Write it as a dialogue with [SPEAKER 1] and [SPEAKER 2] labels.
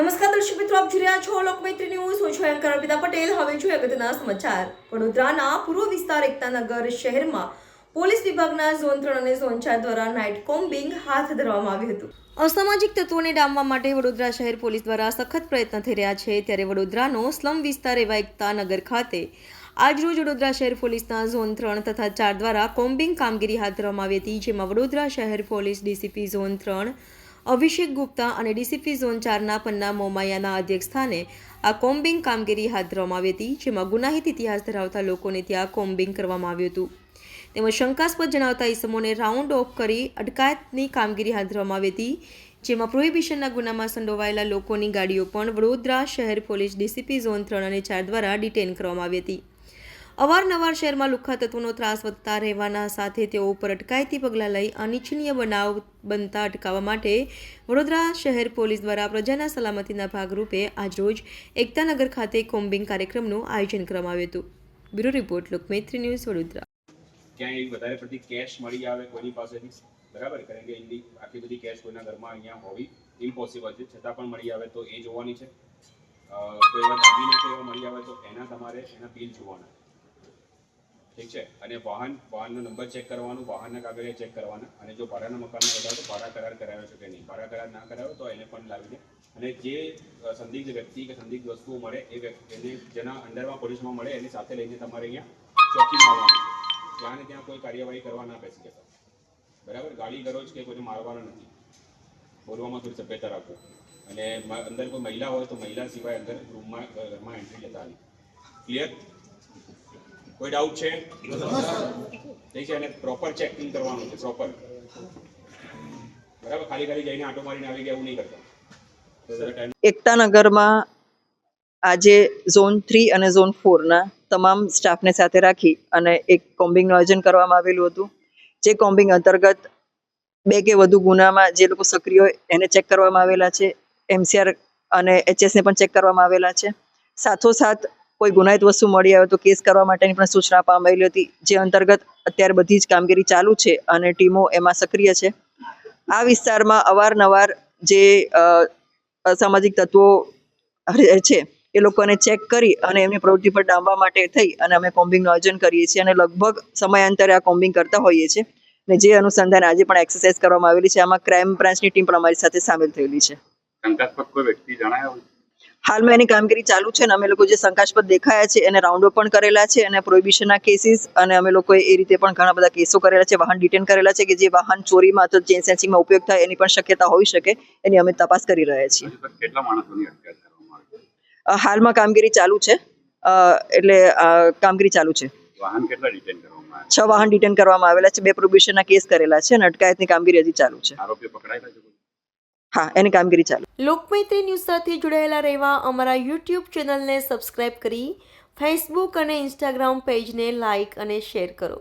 [SPEAKER 1] નમસ્કાર દર્શક મિત્રો, આપ જોઈ રહ્યા છો લોકમૈત્રી ન્યૂઝ. હું છું એન્કર અર્પિતા પટેલ. હવે જોઈએ અગત્યના સમાચાર. વડોદરાના પૂર્વ વિસ્તાર એકતાનગર શહેરમાં પોલીસ વિભાગના ઝોન ત્રણ અને ઝોન ચાર દ્વારા નાઇટ કોમ્બિંગ હાથ ધરવામાં આવ્યું હતું. અસામાજિક તત્વોને ડામવા માટે વડોદરા શહેર પોલીસ દ્વારા સખત પ્રયત્ન થઈ રહ્યા છે. ત્યારે વડોદરાનો સ્લમ વિસ્તાર એવા એકતાનગર ખાતે આજરોજ વડોદરા શહેર પોલીસના ઝોન ત્રણ તથા ચાર દ્વારા કોમ્બિંગ કામગીરી હાથ ધરવામાં આવી હતી, જેમાં વડોદરા શહેર પોલીસ ડીસીપી ઝોન ત્રણ, અભિષેક ગુપ્તા અને ડીસીપી ઝોન ચારના પન્ના મોમાયાના અધ્યક્ષસ્થાને આ કોમ્બિંગ કામગીરી હાથ ધરવામાં આવી હતી, જેમાં ગુનાહિત ઇતિહાસ ધરાવતા લોકોને ત્યાં કોમ્બિંગ કરવામાં આવ્યું હતું. તેમજ શંકાસ્પદ જણાવતા ઇસમોને રાઉન્ડ ઓફ કરી અટકાયતની કામગીરી હાથ ધરવામાં આવી હતી, જેમાં પ્રોહિબિશનના ગુનામાં સંડોવાયેલા લોકોની ગાડીઓ પણ વડોદરા શહેર પોલીસ ડીસીપી ઝોન ત્રણ અને ચાર દ્વારા ડિટેન કરવામાં આવી હતી. અવારનવાર શહેરમાં લુખ્ખા તત્વોનો ત્રાસ વધતા રહેવાના સાથે તેઓ ઉપર અટકાયતી પગલાં લઈ અનિચ્છનીય બનાવ બનતા અટકાવવા માટે વડોદરા શહેર પોલીસ દ્વારા પ્રજાના સલામતીના ભાગરૂપે આજરોજ એકતાનગર ખાતે કોમ્બિંગ કાર્યક્રમનું આયોજન કરવામાં આવ્યું હતું. Bureau report, Lokmaitri news Vadodara.
[SPEAKER 2] ક્યાંય વધારે પડતી કેશ મળી આવે કોઈની પાસેથી? બરાબર, કારણ કે એની આટલી બધી કેશ કોઈના ઘરમાં અહીંયા હોવી ઇમ્પોસિબલ છે. છતાં પણ મળી આવે તો એ જોવાની છે. કોઈ એવા દાગીના કે એવા મળી આવે તો એના તમારે એના બિલ જોવાના. ઠીક છે? અને વાહન, વાહનનો નંબર ચેક કરવાનો, વાહનના કાગળિયા ચેક કરવાના, અને જો ભાડાના મકાનમાં વધારે તો ભાડા કરાર કરાવ્યો છે કે નહીં? ભાડા કરાર ના કરાવ્યો તો એને પણ લાવીને, અને જે સંદિગ્ધ વ્યક્તિ કે સંદિગ્ધ વસ્તુઓ મળે, એ એને જેના અંડરમાં પોલીસમાં મળે, એની સાથે લઈને તમારે અહીંયા ચોકીમાં આવવાનું છે. ત્યાં ને ત્યાં કોઈ કાર્યવાહી કરવા ના બેસી જતા. બરાબર? ગાડી, ગરોજ કે કોઈને મારવાનો નથી. બોલવામાં થોડી સભ્યતા રાખો. અને અંદર કોઈ મહિલા હોય તો મહિલા સિવાય અંદર રૂમમાં ઘરમાં એન્ટ્રી લેતા નહીં ક્લિયર કોઈ ડાઉટ છે? ઠીક છે, અને પ્રોપર ચેકિંગ કરવાનું છે પ્રોપર બરાબર? ખાલી ખાલી જઈને આટો મારીને આવી ગયા, એવું નહીં કરતા.
[SPEAKER 3] એકતાનગરમાં આજે ઝોન થ્રી અને ઝોન ફોરના તમામ સ્ટાફને સાથે રાખી અને એક કોમ્બિંગનું આયોજન કરવામાં આવેલું હતું. જે કોમ્બિંગ અંતર્ગત બે કે વધુ ગુનામાં જે લોકો સક્રિય હોય, એને ચેક કરવામાં આવેલા છે. એમસીઆર અને એચએસને પણ ચેક કરવામાં આવેલા છે. સાથોસાથ કોઈ ગુનાહિત વસ્તુ મળી આવે તો કેસ કરવા માટેની પણ સૂચના આપવામાં આવેલી હતી. જે અંતર્ગત અત્યારે બધી જ કામગીરી ચાલુ છે અને ટીમો એમાં સક્રિય છે. આ વિસ્તારમાં અવારનવાર જે અસામાજિક તત્વો છે એ લોકોને ચેક કરી અને એમની પ્રવૃત્તિ પર ડામવા માટે થઈ અને અમે કોમ્બિંગનું આયોજન કરીએ છીએ અને લગભગ સમયાંતરે આ કોમ્બિંગ કરતા હોઈએ છીએ. અને જે અનુસંધાન આજે પણ એક્સરસાઇઝ કરવામાં આવેલી છે. આમાં ક્રાઇમ બ્રાન્ચની ટીમ પણ અમારી સાથે સામેલ થયેલી છે.
[SPEAKER 4] શંકાસ્પદ કોઈ વ્યક્તિ જણાયા
[SPEAKER 3] હાલમાં એની કામગીરી ચાલુ છે અને અમે લોકો જે શંકાસ્પદ દેખાયા છે એને રાઉન્ડઅપ પણ કરેલા છે અને પ્રોહિબિશનના કેસીસ અને અમે લોકોએ એ રીતે પણ ઘણા બધા કેસો કરેલા છે વાહન ડિટેન કરેલા છે કે જે વાહન ચોરીમાં અથવા ચેન સેન્સિંગમાં ઉપયોગ થાય એની પણ શક્યતા હોઈ શકે એની અમે તપાસ કરી રહ્યા છીએ. હાલમાં કામગીરી ચાલુ છે એટલે કામગીરી ચાલુ છે.
[SPEAKER 4] વાહન કેટલા ડિટેન કરવામાં
[SPEAKER 3] છ વાહન ડિટેન કરવામાં આવેલા છે બે પ્રોબિશનના કેસ કરેલા છે અને અટકાયતની કામગીરી હજી ચાલુ છે.
[SPEAKER 4] આરોપી પકડાયેલા છે?
[SPEAKER 3] હા, એની કામગીરી ચાલુ.
[SPEAKER 1] લોકમૈત્રી ન્યૂઝ સાથે જોડાયેલા રહેવા અમારા યુટ્યુબ ચેનલને સબસ્ક્રાઇબ કરી, ફેસબુક અને ઇન્સ્ટાગ્રામ પેજને લાઇક અને શેર કરો.